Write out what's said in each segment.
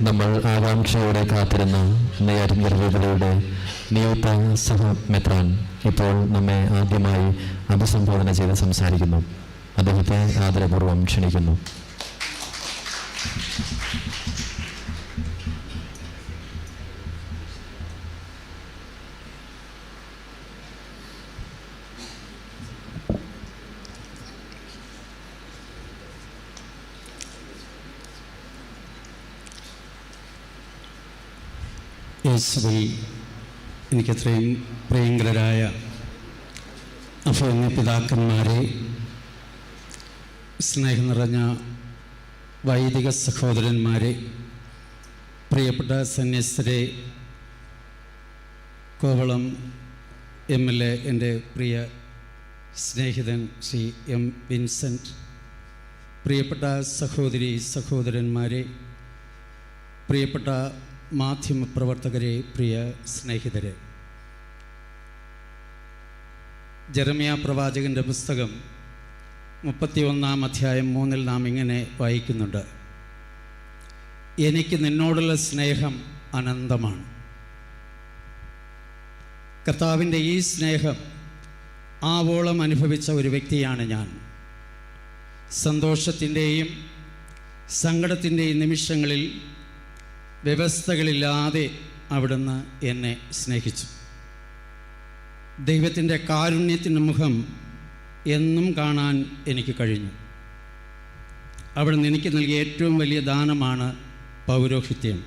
നമ്മൾ ആകാംക്ഷയോടെ കാത്തിരുന്ന നെയ്യാറ്റിൻകരയുടെ നിയുക്ത സഹ മെത്രാൻ ഇപ്പോൾ നമ്മെ ആദ്യമായി അഭിസംബോധന ചെയ്ത് സംസാരിക്കുന്നു. അദ്ദേഹത്തെ ആദരപൂർവം ക്ഷണിക്കുന്നു. യേശുവിൽ എനിക്കത്രയും പ്രിയങ്കരായ അഭിമന്യ പിതാക്കന്മാരെ സ്നേഹം നിറഞ്ഞ വൈദിക സഹോദരന്മാരെ പ്രിയപ്പെട്ട സന്യസ്തരെ കോവളം എം എൽ എ എന്റെ പ്രിയ സ്നേഹിതൻ ശ്രീ എം വിൻസെന്റ് പ്രിയപ്പെട്ട സഹോദരി സഹോദരന്മാരെ പ്രിയപ്പെട്ട മാധ്യമപ്രവർത്തകരെ പ്രിയ സ്നേഹിതരെ. ജെറമിയ പ്രവാചകന്റെ പുസ്തകം മുപ്പത്തിയൊന്നാം അധ്യായം മൂന്നിൽ നാം ഇങ്ങനെ വായിക്കുന്നുണ്ട്. എനിക്ക് നിന്നോടുള്ള സ്നേഹം അനന്തമാണ്. കർത്താവിന്റെ ഈ സ്നേഹം ആവോളം അനുഭവിച്ച ഒരു വ്യക്തിയാണ് ഞാൻ. സന്തോഷത്തിന്റെയും സങ്കടത്തിന്റെയും നിമിഷങ്ങളിൽ വ്യവസ്ഥകളില്ലാതെ അവിടുന്ന് എന്നെ സ്നേഹിച്ചു. ദൈവത്തിന്റെ കാരുണ്യത്തിന്റെ മുഖം എന്നും കാണാൻ എനിക്ക് കഴിഞ്ഞു. അവിടുന്ന് എനിക്ക് നൽകിയ ഏറ്റവും വലിയ ദാനമാണ് പൗരോഹിത്യം.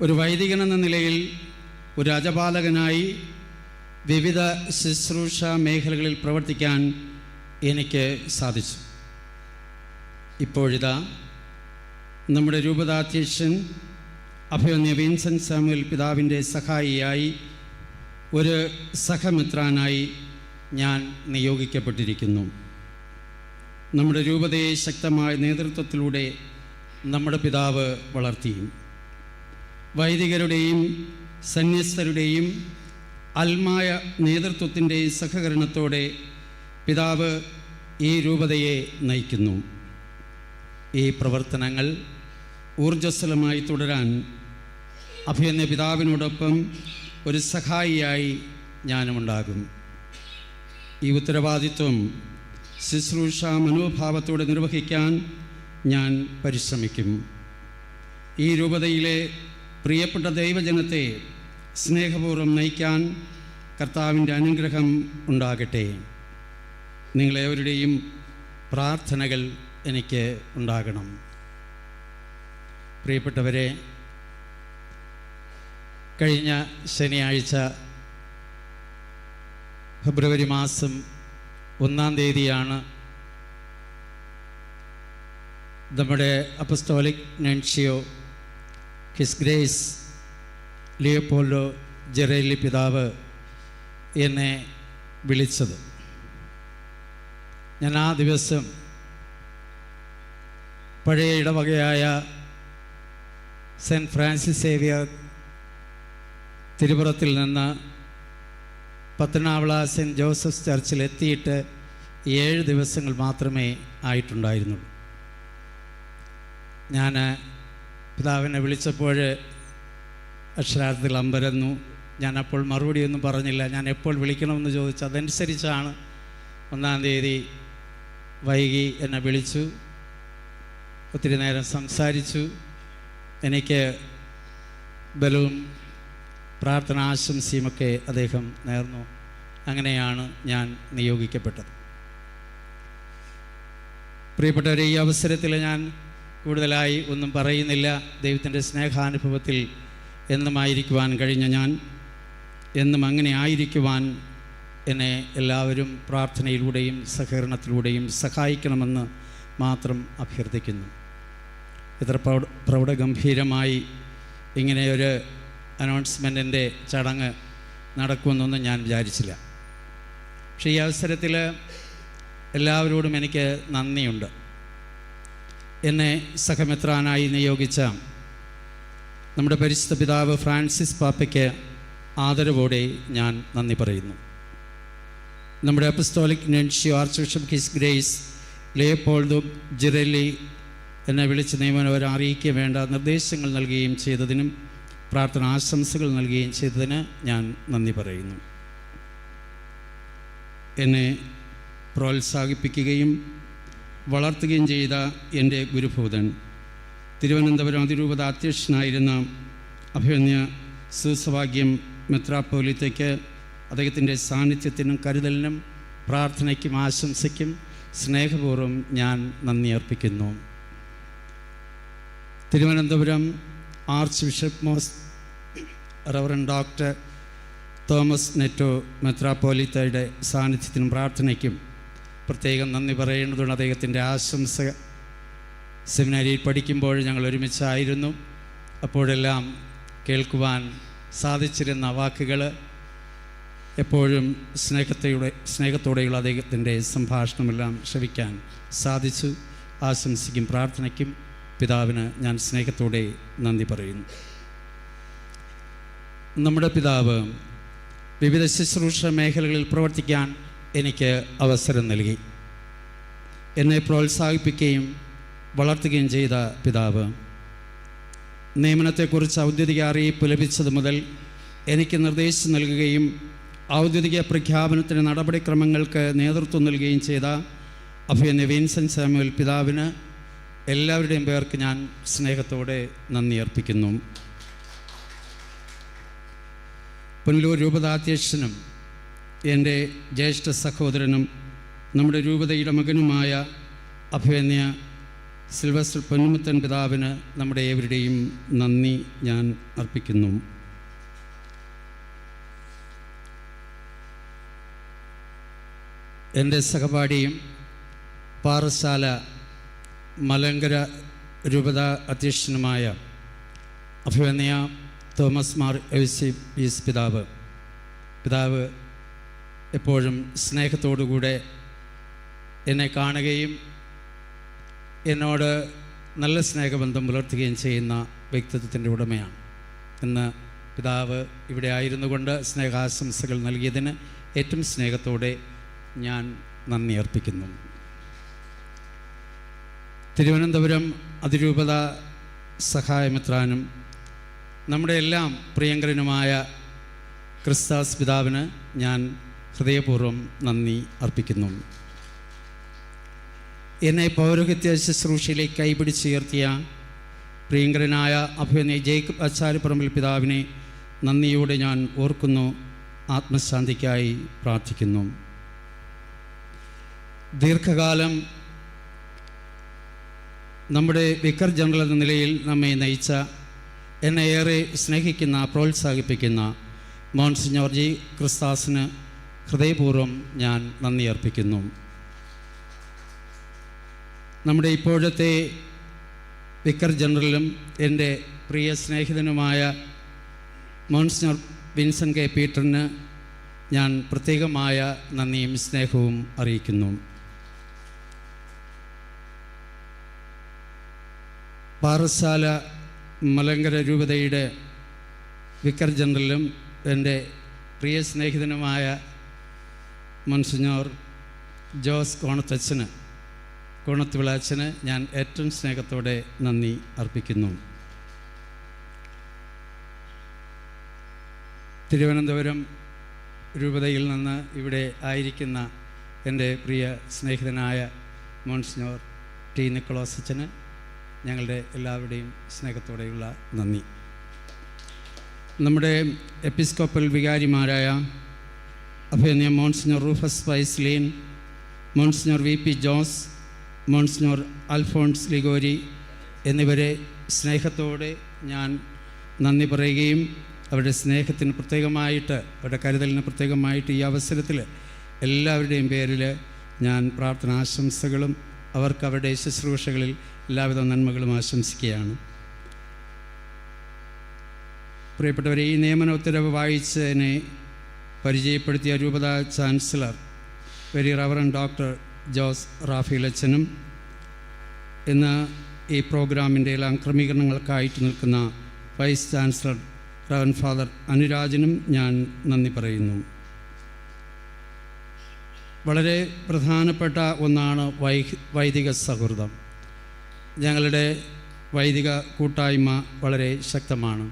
ഒരു വൈദികൻ എന്ന നിലയിൽ ഒരു രാജപാലകനായി വിവിധ ശുശ്രൂഷ മേഖലകളിൽ പ്രവർത്തിക്കാൻ എനിക്ക് സാധിച്ചു. ഇപ്പോഴിതാ നമ്മുടെ രൂപതാധ്യക്ഷൻ അഭിമന്യ വിൻസെന്റ് സാമുവൽ പിതാവിന്റെ സഹായിയായി ഒരു സഹമിത്രാനായി ഞാൻ നിയോഗിക്കപ്പെട്ടിരിക്കുന്നു. നമ്മുടെ രൂപതയെ ശക്തമായ നേതൃത്വത്തിലൂടെ നമ്മുടെ പിതാവ് വളർത്തി വൈദികരുടെയും സന്യസ്തരുടെയും അൽമായ നേതൃത്വത്തിന്റെ സഹകരണത്തോടെ പിതാവ് ഈ രൂപതയെ നയിക്കുന്നു. ഈ പ്രവർത്തനങ്ങൾ ഊർജസ്വലമായി തുടരാൻ അഭിയന്യ പിതാവിനോടൊപ്പം ഒരു സഹായിയായി ഞാനുമുണ്ടാകും. ഈ ഉത്തരവാദിത്വം ശുശ്രൂഷ മനോഭാവത്തോടെ നിർവഹിക്കാൻ ഞാൻ പരിശ്രമിക്കും. ഈ രൂപതയിലെ പ്രിയപ്പെട്ട ദൈവജനത്തെ സ്നേഹപൂർവം നയിക്കാൻ കർത്താവിന്റെ അനുഗ്രഹം ഉണ്ടാകട്ടെ. നിങ്ങളെവരുടെയും പ്രാർത്ഥനകൾ എനിക്ക് ഉണ്ടാകണം. പ്രിയപ്പെട്ടവരെ കഴിഞ്ഞ ശനിയാഴ്ച ഫെബ്രുവരി മാസം ഒന്നാം തീയതിയാണ് നമ്മുടെ apostolic nuncio his grace Leopoldo Girelli പിതാവ് എന്നെ വിളിച്ചത്. ഞാൻ ആ ദിവസം പഴയ ഇടവകയായ സെന്റ് ഫ്രാൻസിസ് സേവിയർ തിരുപുറത്തിൽ നിന്ന് പത്തനാവള സെന്റ് ജോസഫ് ചർച്ചിൽ എത്തിയിട്ട് ഏഴ് ദിവസങ്ങൾ മാത്രമേ ആയിട്ടുണ്ടായിരുന്നുള്ളൂ. ഞാൻ പിതാവിനെ വിളിച്ചപ്പോൾ അക്ഷരാർത്ഥത്തിൽ അമ്പരന്നു. ഞാൻ അപ്പോൾ മറുപടിയൊന്നും പറഞ്ഞില്ല. ഞാൻ എപ്പോൾ വിളിക്കണമെന്ന് ചോദിച്ചു. അതനുസരിച്ചാണ് ഒന്നാം തീയതി വൈകി എന്നെ വിളിച്ചു. ഒത്തിരി നേരം സംസാരിച്ചു. എനിക്ക് ബലവും പ്രാർത്ഥന ആശംസയുമൊക്കെ അദ്ദേഹം നേർന്നു. അങ്ങനെയാണ് ഞാൻ നിയോഗിക്കപ്പെട്ടത്. പ്രിയപ്പെട്ടവരെ ഈ അവസരത്തിൽ ഞാൻ കൂടുതലായി ഒന്നും പറയുന്നില്ല. ദൈവത്തിന്റെ സ്നേഹാനുഭവത്തിൽ എന്നുമായിരിക്കുവാൻ കഴിഞ്ഞ ഞാൻ എന്നും അങ്ങനെ ആയിരിക്കുവാൻ എന്നെ എല്ലാവരും പ്രാർത്ഥനയിലൂടെയും സഹകരണത്തിലൂടെയും സഹായിക്കണമെന്ന് മാത്രം അഭ്യർത്ഥിക്കുന്നു. ഇത്ര പ്രൗഢ പ്രൗഢഗംഭീരമായി ഇങ്ങനെയൊരു അനൗൺസ്മെന്റിന്റെ ചടങ്ങ് നടക്കുമെന്നൊന്നും ഞാൻ വിചാരിച്ചില്ല. പക്ഷേ ഈ അവസരത്തിൽ എല്ലാവരോടും എനിക്ക് നന്ദിയുണ്ട്. എന്നെ സഹമിത്രാനായി നിയോഗിച്ച നമ്മുടെ പരിശുദ്ധ പിതാവ് ഫ്രാൻസിസ് പാപ്പയ്ക്ക് ആദരവോടെ ഞാൻ നന്ദി പറയുന്നു. നമ്മുടെ apostolic nuncio archbishop his grace Leopoldo Girelli എന്നെ വിളിച്ച് നിയമനം അവരെ അറിയിക്കുക വേണ്ട നിർദ്ദേശങ്ങൾ നൽകുകയും ചെയ്തതിനും പ്രാർത്ഥന ആശംസകൾ നൽകുകയും ചെയ്തതിന് ഞാൻ നന്ദി പറയുന്നു. എന്നെ പ്രോത്സാഹിപ്പിക്കുകയും വളർത്തുകയും ചെയ്ത എന്റെ ഗുരുഭൂതൻ തിരുവനന്തപുരം അതിരൂപത അധ്യക്ഷനായിരുന്ന അഭിമന്യ സുസഭാഗ്യം മെത്രാപ്പോലിത്തയ്ക്ക് അദ്ദേഹത്തിന്റെ സാന്നിധ്യത്തിനും കരുതലിനും പ്രാർത്ഥനയ്ക്കും ആശംസയ്ക്കും സ്നേഹപൂർവം ഞാൻ നന്ദി അർപ്പിക്കുന്നു. Thiruvananthapuram archbishop most reverend doctor Thomas Netto മെത്രാപ്പോലിത്തയുടെ സാന്നിധ്യത്തിനും പ്രാർത്ഥനയ്ക്കും പ്രത്യേകം നന്ദി പറയേണ്ടതുണ്ട്. അദ്ദേഹത്തിന്റെ ആശംസ സെമിനാരിയിൽ പഠിക്കുമ്പോൾ ഞങ്ങൾ ഒരുമിച്ചായിരുന്നു. അപ്പോഴെല്ലാം കേൾക്കുവാൻ സാധിച്ചിരുന്ന വാക്കുകൾ എപ്പോഴും സ്നേഹത്തോടെ സ്നേഹത്തോടെയുള്ള അദ്ദേഹത്തിന്റെ സംഭാഷണമെല്ലാം ശ്രവിക്കാൻ സാധിച്ചു. ആശംസിക്കും പ്രാർത്ഥനയ്ക്കും പിതാവിന് ഞാൻ സ്നേഹത്തോടെ നന്ദി പറയുന്നു. നമ്മുടെ പിതാവ് വിവിധ ശുശ്രൂഷ മേഖലകളിൽ പ്രവർത്തിക്കാൻ എനിക്ക് അവസരം നൽകി. എന്നെ പ്രോത്സാഹിപ്പിക്കുകയും വളർത്തുകയും ചെയ്ത പിതാവ് നിയമനത്തെക്കുറിച്ച് ഔദ്യോഗിക അറിയിപ്പ് ലഭിച്ചത് മുതൽ എനിക്ക് നിർദ്ദേശം നൽകുകയും ഔദ്യോഗിക പ്രഖ്യാപനത്തിന് നടപടിക്രമങ്ങൾക്ക് നേതൃത്വം നൽകുകയും ചെയ്ത അഭയ വിൻസെന്റ് സാമുവൽ പിതാവിന് എല്ലാവരുടെയും പേർക്ക് ഞാൻ സ്നേഹത്തോടെ നന്ദി അർപ്പിക്കുന്നു. പുനലൂർ രൂപതാധ്യക്ഷനും എന്റെ ജ്യേഷ്ഠ സഹോദരനും നമ്മുടെ രൂപതയുടെ മകനുമായ അഭിവന്യ സിൽവസ്റ്റർ പൊന്നുമുത്തൻ പിതാവിന് നമ്മുടെ ഏവരുടെയും നന്ദി ഞാൻ അർപ്പിക്കുന്നു. എന്റെ സഹപാഠിയും പാറശാല മലങ്കര രൂപത അധ്യക്ഷനുമായ അഭിവന്യ തോമസ് മാർ എവിസി പീസ് പിതാവ്. പിതാവ് എപ്പോഴും സ്നേഹത്തോടുകൂടെ എന്നെ കാണുകയും എന്നോട് നല്ല സ്നേഹബന്ധം പുലർത്തുകയും ചെയ്യുന്ന വ്യക്തിത്വത്തിന്റെ ഉടമയാണ്. ഇന്ന് പിതാവ് ഇവിടെ ആയിരുന്നു കൊണ്ട് സ്നേഹാശംസകൾ നൽകിയതിന് ഏറ്റവും സ്നേഹത്തോടെ ഞാൻ നന്ദി അർപ്പിക്കുന്നു. തിരുവനന്തപുരം അതിരൂപത സഹായമിത്രാനും നമ്മുടെ എല്ലാം പ്രിയങ്കരനുമായ ക്രിസ്താസ് പിതാവിന് ഞാൻ ഹൃദയപൂർവം നന്ദി അർപ്പിക്കുന്നു. എന്നെ പൗരോഹിത്യ ശുശ്രൂഷയിലേക്ക് കൈപിടിച്ചുയർത്തിയ പ്രിയങ്കരനായ അഭിനയ ജേക്കബ് ആചാര്യപ്പറമ്പിൽ പിതാവിനെ നന്ദിയോടെ ഞാൻ ഓർക്കുന്നു ആത്മശാന്തിക്കായി പ്രാർത്ഥിക്കുന്നു. ദീർഘകാലം നമ്മുടെ വിക്കർ ജനറൽ എന്ന നിലയിൽ നമ്മെ നയിച്ച എന്നെ ഏറെ സ്നേഹിക്കുന്ന പ്രോത്സാഹിപ്പിക്കുന്ന മോൺസിഞ്ഞോർ ജി ക്രിസ്താസിന് ഹൃദയപൂർവം ഞാൻ നന്ദി അർപ്പിക്കുന്നു. നമ്മുടെ ഇപ്പോഴത്തെ വിക്കർ ജനറലും എന്റെ പ്രിയ സ്നേഹിതനുമായ മോൺസിഞ്ഞോർ വിൻസൻ കെ പീറ്ററിന് ഞാൻ പ്രത്യേകമായ നന്ദിയും സ്നേഹവും അറിയിക്കുന്നു. പാറശാല മലങ്കര രൂപതയുടെ വിക്കർ ജനറലും എന്റെ പ്രിയ സ്നേഹിതനുമായ മൺസിഞ്ഞോർ ജോസ് കോണത്തച്ഛന് കോണത്തുവിളാച്ചന് ഞാൻ ഏറ്റവും സ്നേഹത്തോടെ നന്ദി അർപ്പിക്കുന്നു. തിരുവനന്തപുരം രൂപതയിൽ നിന്ന് ഇവിടെ ആയിരിക്കുന്ന എന്റെ പ്രിയ സ്നേഹിതനായ മോൺസിഞ്ഞോർ ടി. നിക്കോളോസ് അച്ഛന് ഞങ്ങളുടെ എല്ലാവരുടെയും സ്നേഹത്തോടെയുള്ള നന്ദി. നമ്മുടെ എപ്പിസ്കോപ്പൽ വികാരിമാരായ അഭിനയ monsignor Rufus Wiselin monsignor V P Jose monsignor Alphonse Liguori എന്നിവരെ സ്നേഹത്തോടെ ഞാൻ നന്ദി പറയുകയും അവരുടെ സ്നേഹത്തിന് പ്രത്യേകമായിട്ട് അവരുടെ കരുതലിന് പ്രത്യേകമായിട്ട് ഈ അവസരത്തിൽ എല്ലാവരുടെയും പേരിൽ ഞാൻ പ്രാർത്ഥന ആശംസകളും അവർക്ക് അവരുടെ ശുശ്രൂഷകളിൽ എല്ലാവിധ നന്മകളും ആശംസിക്കുകയാണ്. പ്രിയപ്പെട്ടവരെ ഈ നിയമന ഉത്തരവ് വായിച്ചതിനെ പരിചയപ്പെടുത്തിയ രൂപത chancellor very reverend doctor Jose Raphy ലച്ചനും ഇന്ന് ഈ പ്രോഗ്രാമിന്റെ എല്ലാം ക്രമീകരണങ്ങൾക്കായിട്ട് നിൽക്കുന്ന വൈസ് ചാൻസലർ റവൻ ഫാദർ അനുരാജനും ഞാൻ നന്ദി പറയുന്നു. വളരെ പ്രധാനപ്പെട്ട ഒന്നാണ് വൈ വൈദിക സൗഹൃദം. ഞങ്ങളുടെ വൈദിക കൂട്ടായ്മ വളരെ ശക്തമാണ്.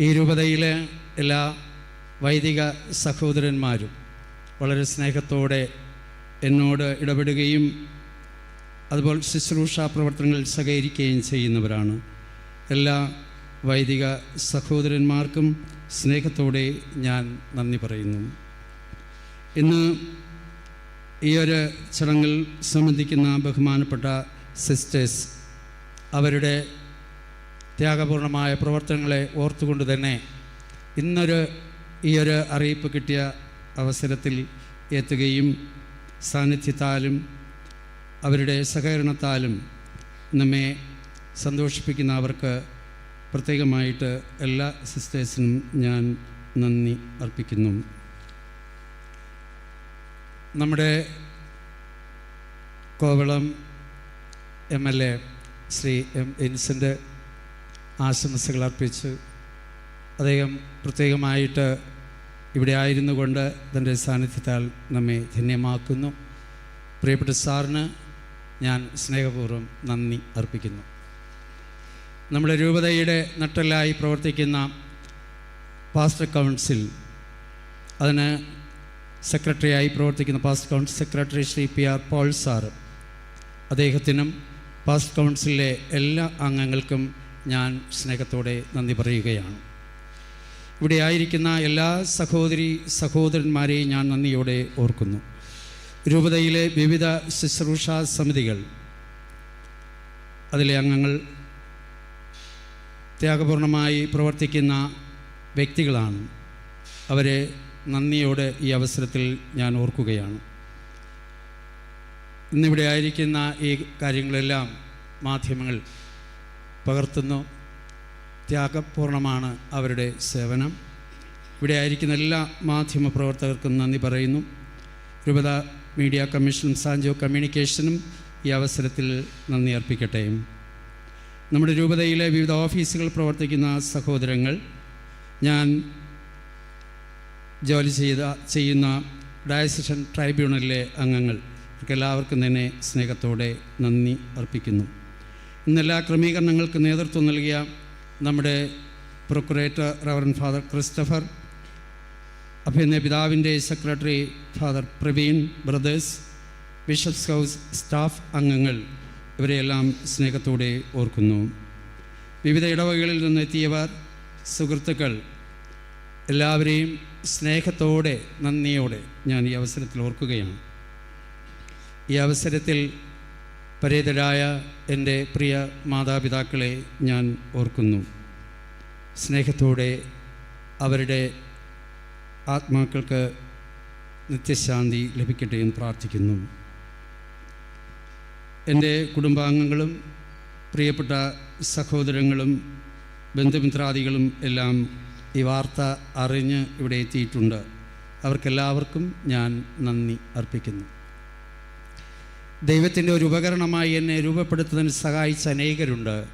ഈ രൂപതയിലെ എല്ലാ വൈദിക സഹോദരന്മാരും വളരെ സ്നേഹത്തോടെ എന്നോട് ഇടപെടുകയും അതുപോലെ ശുശ്രൂഷ പ്രവർത്തനങ്ങളിൽ സഹകരിക്കുകയും ചെയ്യുന്നവരാണ്. എല്ലാ വൈദിക സഹോദരന്മാർക്കും സ്നേഹത്തോടെ ഞാൻ നന്ദി പറയുന്നു. ഇന്ന് ഈ ഒരു ചടങ്ങിൽ സംബന്ധിക്കുന്ന ബഹുമാനപ്പെട്ട സിസ്റ്റേഴ്സ് അവരുടെ ത്യാഗപൂർണമായ പ്രവർത്തനങ്ങളെ ഓർത്തുകൊണ്ട് തന്നെ ഇന്നൊരു ഈ ഒരു അറിയിപ്പ് കിട്ടിയ അവസരത്തിൽ എത്തുകയും സാന്നിധ്യത്താലും അവരുടെ സഹകരണത്താലും നമ്മെ സന്തോഷിപ്പിക്കുന്ന അവർക്ക് പ്രത്യേകമായിട്ട് എല്ലാ സിസ്റ്റേഴ്സിനും ഞാൻ നന്ദി അർപ്പിക്കുന്നു. നമ്മുടെ Kovalam M L A Shri M Vincent ആശംസകൾ അർപ്പിച്ച് അദ്ദേഹം പ്രത്യേകമായിട്ട് ഇവിടെ ആയിരുന്നു കൊണ്ട് തന്റെ സാന്നിധ്യത്താൽ നമ്മെ ധന്യമാക്കുന്നു. പ്രിയപ്പെട്ട സാറിന് ഞാൻ സ്നേഹപൂർവം നന്ദി അർപ്പിക്കുന്നു. നമ്മുടെ രൂപതയുടെ നട്ടലായി പ്രവർത്തിക്കുന്ന പാസ്റ്റർ കൗൺസിൽ അതിന് സെക്രട്ടറിയായി പ്രവർത്തിക്കുന്ന past council secretary Shri P R Paul sir അദ്ദേഹത്തിനും പാസ്റ്റ് കൗൺസിലിലെ എല്ലാ അംഗങ്ങൾക്കും ഞാൻ സ്നേഹത്തോടെ നന്ദി പറയുകയാണ്. ഇവിടെ ആയിരിക്കുന്ന എല്ലാ സഹോദരി സഹോദരന്മാരെയും ഞാൻ നന്ദിയോടെ ഓർക്കുന്നു. രൂപതയിലെ വിവിധ ശുശ്രൂഷാ സമിതികൾ അതിലെ അംഗങ്ങൾ ത്യാഗപൂർണമായി പ്രവർത്തിക്കുന്ന വ്യക്തികളാണ്. അവരെ നന്ദിയോടെ ഈ അവസരത്തിൽ ഞാൻ ഓർക്കുകയാണ്. ഇന്നിവിടെ ആയിരിക്കുന്ന ഈ കാര്യങ്ങളെല്ലാം മാധ്യമങ്ങൾ പകർത്തുന്നു. ത്യാഗപൂർണമാണ് അവരുടെ സേവനം. ഇവിടെ ആയിരിക്കുന്ന എല്ലാ മാധ്യമ പ്രവർത്തകർക്കും നന്ദി പറയുന്നു. രൂപത മീഡിയ കമ്മീഷനും സാഞ്ചോ കമ്മ്യൂണിക്കേഷനും ഈ അവസരത്തിൽ നന്ദി അർപ്പിക്കട്ടെ. നമ്മുടെ രൂപതയിലെ വിവിധ ഓഫീസുകൾ പ്രവർത്തിക്കുന്ന സഹോദരങ്ങൾ ഞാൻ ജോലി ചെയ്ത ചെയ്യുന്ന ഡയസിഷൻ ട്രൈബ്യൂണലിലെ അംഗങ്ങൾ. എല്ലാവർക്കും തന്നെ സ്നേഹത്തോടെ നന്ദി അർപ്പിക്കുന്നു. ഇന്നെല്ലാ ക്രമീകരണങ്ങൾക്ക് നേതൃത്വം നൽകിയ നമ്മുടെ പ്രൊക്കുറേറ്റർ റവറൻ ഫാദർ ക്രിസ്റ്റഫർ അഭിനയ പിതാവിന്റെ secretary father Praveen brothers bishop's house staff അംഗങ്ങൾ ഇവരെയെല്ലാം സ്നേഹത്തോടെ ഓർക്കുന്നു. വിവിധ ഇടവകളിൽ നിന്നെത്തിയവർ സുഹൃത്തുക്കൾ എല്ലാവരെയും സ്നേഹത്തോടെ നന്ദിയോടെ ഞാൻ ഈ അവസരത്തിൽ ഓർക്കുകയാണ്. ഈ അവസരത്തിൽ പരേതരായ എന്റെ പ്രിയ മാതാപിതാക്കളെ ഞാൻ ഓർക്കുന്നു. സ്നേഹത്തോടെ അവരുടെ ആത്മാക്കൾക്ക് നിത്യശാന്തി ലഭിക്കട്ടെ എന്ന് പ്രാർത്ഥിക്കുന്നു. എന്റെ കുടുംബാംഗങ്ങളും പ്രിയപ്പെട്ട സഹോദരങ്ങളും ബന്ധുമിത്രാദികളും എല്ലാം ഈ വാർത്ത അറിഞ്ഞ് ഇവിടെ എത്തിയിട്ടുണ്ട്. അവർക്കെല്ലാവർക്കും ഞാൻ നന്ദി അർപ്പിക്കുന്നു. ദൈവത്തിന്റെ ഒരു ഉപകരണമായി എന്നെ രൂപപ്പെടുത്തുന്നതിന് സഹായിച്ച അനേകരുണ്ട്.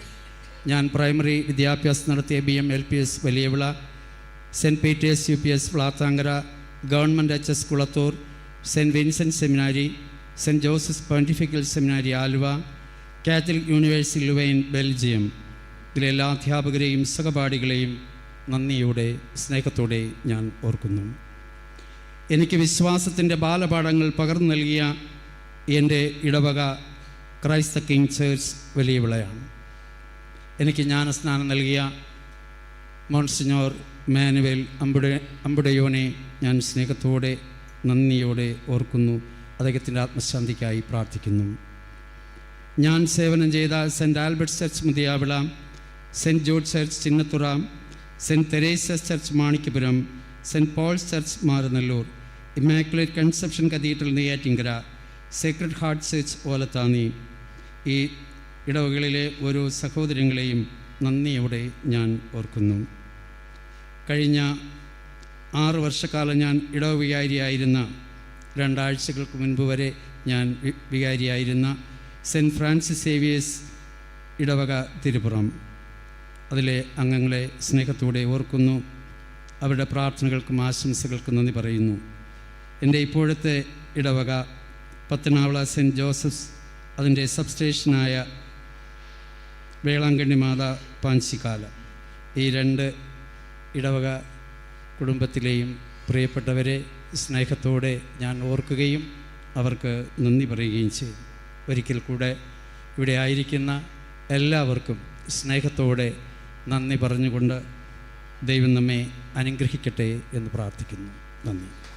ഞാൻ പ്രൈമറി വിദ്യാഭ്യാസം നടത്തിയ B M L P S Valiyavila Saint Peter's U P S Vlathankara government H S Kulathoor Saint Vincent seminary Saint Joseph pontifical seminary Aluva Catholic university Louvain Belgium. ഇതിലെ എല്ലാ അധ്യാപകരെയും സഹപാഠികളെയും നന്ദിയോടെ സ്നേഹത്തോടെ ഞാൻ ഓർക്കുന്നു. എനിക്ക് വിശ്വാസത്തിന്റെ ബാലപാഠങ്ങൾ പകർന്നു നൽകിയ എന്റെ ഇടവക ക്രൈസ്ത കിങ് ചേർച്ച് വലിയ വിളയാണ്. എനിക്ക് ജ്ഞാനസ്നാനം നൽകിയ മോൺസിഞ്ഞോർ മാനുവൽ അമ്പുട അമ്പുടയോനെ ഞാൻ സ്നേഹത്തോടെ നന്ദിയോടെ ഓർക്കുന്നു. അദ്ദേഹത്തിന്റെ ആത്മശാന്തിക്കായി പ്രാർത്ഥിക്കുന്നു. ഞാൻ സേവനം ചെയ്ത Saint Albert church Muthiyavila Saint George church Chinnathura Saint Teresa's church Manikyapuram Saint Paul's church Marunallur Immaculate Conception cathedral Neyyattinkara Sacred Heart church Olathanni. ഈ ഇടവകളിലെ ഓരോ സഹോദരങ്ങളെയും നന്ദിയോടെ ഞാൻ ഓർക്കുന്നു. കഴിഞ്ഞ ആറ് വർഷക്കാലം ഞാൻ ഇടവ വികാരിയായിരുന്ന രണ്ടാഴ്ചകൾക്ക് മുൻപ് വരെ ഞാൻ വികാരിയായിരുന്ന സെന്റ് ഫ്രാൻസിസ് സേവിയേഴ്സ് ഇടവക തിരുപ്പുറം. അതിലെ അംഗങ്ങളെ സ്നേഹത്തോടെ ഓർക്കുന്നു. അവരുടെ പ്രാർത്ഥനകൾക്കും ആശംസകൾക്കും നന്ദി പറയുന്നു. എന്റെ ഇപ്പോഴത്തെ ഇടവക പത്തനാവള സെന്റ് ജോസഫ്സ് അതിന്റെ സബ്സ്റ്റേഷനായ വേളാങ്കണ്ണി മാത പാഞ്ചിക്കാല ഈ രണ്ട് ഇടവക കുടുംബത്തിലെയും പ്രിയപ്പെട്ടവരെ സ്നേഹത്തോടെ ഞാൻ ഓർക്കുകയും അവർക്ക് നന്ദി പറയുകയും ചെയ്തു. ഒരിക്കൽ കൂടെ ഇവിടെ ആയിരിക്കുന്ന എല്ലാവർക്കും സ്നേഹത്തോടെ നന്ദി പറഞ്ഞുകൊണ്ട് ദൈവം നമ്മെ അനുഗ്രഹിക്കട്ടെ എന്ന് പ്രാർത്ഥിക്കുന്നു. നന്ദി.